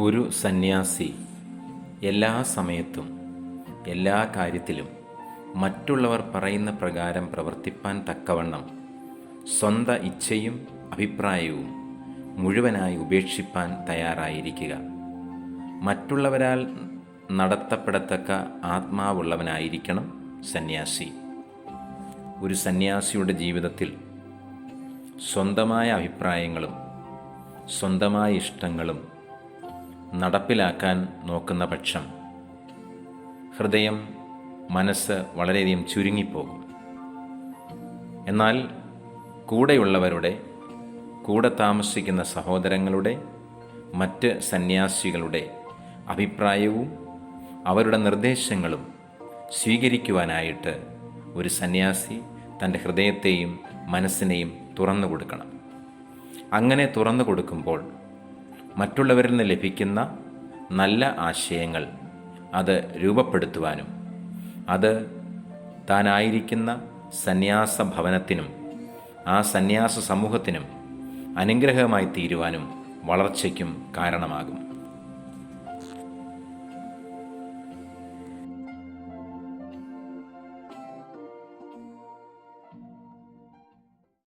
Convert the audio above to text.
ഒരു സന്യാസി എല്ലാ സമയത്തും എല്ലാ കാര്യത്തിലും മറ്റുള്ളവർ പറയുന്ന പ്രകാരം പ്രവർത്തിപ്പാൻ തക്കവണ്ണം സ്വന്തം ഇച്ഛയും അഭിപ്രായവും മുഴുവനായി ഉപേക്ഷിപ്പാൻ തയ്യാറായിരിക്കുക. മറ്റുള്ളവരാൽ നടത്തപ്പെടത്തക്ക ആത്മാവുള്ളവനായിരിക്കണം സന്യാസി. ഒരു സന്യാസിയുടെ ജീവിതത്തിൽ സ്വന്തമായ അഭിപ്രായങ്ങളും സ്വന്തമായ ഇഷ്ടങ്ങളും നടപ്പിലാക്കാൻ നോക്കുന്ന പക്ഷം ഹൃദയം മനസ്സ് വളരെയധികം ചുരുങ്ങിപ്പോകും. എന്നാൽ കൂടെയുള്ളവരുടെ കൂടെ താമസിക്കുന്ന സഹോദരങ്ങളുടെ മറ്റ് സന്യാസികളുടെ അഭിപ്രായവും അവരുടെ നിർദ്ദേശങ്ങളും സ്വീകരിക്കുവാനായിട്ട് ഒരു സന്യാസി തന്റെ ഹൃദയത്തെയും മനസ്സിനെയും തുറന്നു കൊടുക്കണം അങ്ങനെ തുറന്നു കൊടുക്കുമ്പോൾ മറ്റുള്ളവരിൽ നിന്ന് ലഭിക്കുന്ന നല്ല ആശയങ്ങൾ അത് രൂപപ്പെടുത്തുവാനും അത് താനായിരിക്കുന്ന സന്യാസ ഭവനത്തിനും ആ സന്യാസ സമൂഹത്തിനും അനുഗ്രഹമായി തീരുവാനും വളർച്ചയ്ക്കും കാരണമാകും.